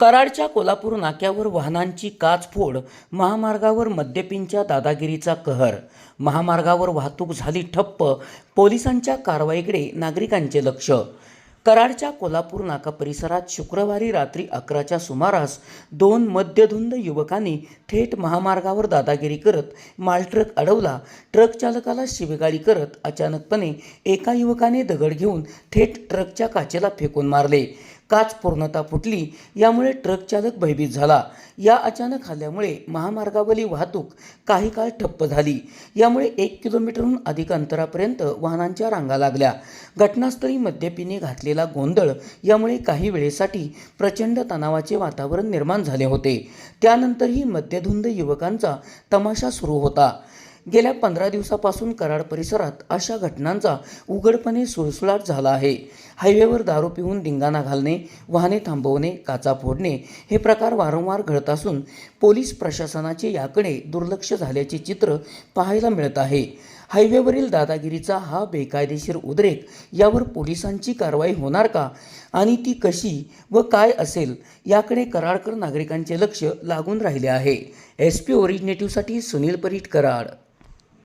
कराडच्या कोल्हापूर नाक्यावर वाहनांची काचफोड महामार्गावर मद्यपींच्या दादागिरीचा कहर महामार्गावर वाहतूक झाली ठप्प पोलिसांच्या कारवाईकडे नागरिकांचे लक्ष. कराडच्या कोल्हापूर नाका परिसरात शुक्रवारी रात्री अकराच्या सुमारास दोन मद्यधुंद युवकांनी थेट महामार्गावर दादागिरी करत मालट्रक अडवला. ट्रक चालकाला शिवेगाळी करत अचानकपणे एका युवकाने दगड घेऊन थेट ट्रकच्या काचेला फेकून मारले. काच पूर्णता फुटली. यामुळे ट्रक चालक भयभीत झाला. या अचानक हल्ल्यामुळे महामार्गावरील वाहतूक काही काळ ठप्प झाली. यामुळे एक किलोमीटरहून अधिक अंतरापर्यंत वाहनांच्या रांगा लागल्या. घटनास्थळी मद्यपीने घातलेला गोंधळ यामुळे काही वेळेसाठी प्रचंड तणावाचे वातावरण निर्माण झाले होते. त्यानंतरही मद्यधुंद युवकांचा तमाशा सुरू होता. गेल्या पंधरा दिवसापासून कराड परिसरात अशा घटनांचा उघडपणे सुळसुळाट झाला आहे. हायवेवर दारू पिऊन धिंगाणा घालणे वाहने थांबवणे काचा फोडणे हे प्रकार वारंवार घडत असून पोलीस प्रशासनाचे याकडे दुर्लक्ष झाल्याचे चित्र पाहायला मिळत आहे. हायवेवरील दादागिरीचा हा बेकायदेशीर उद्रेक यावर पोलिसांची कारवाई होणार का आणि ती कशी व काय असेल याकडे कराडकर नागरिकांचे लक्ष लागून राहिले आहे. एस पी ओरिजिनेटिव्हसाठी सुनील परीट कराड.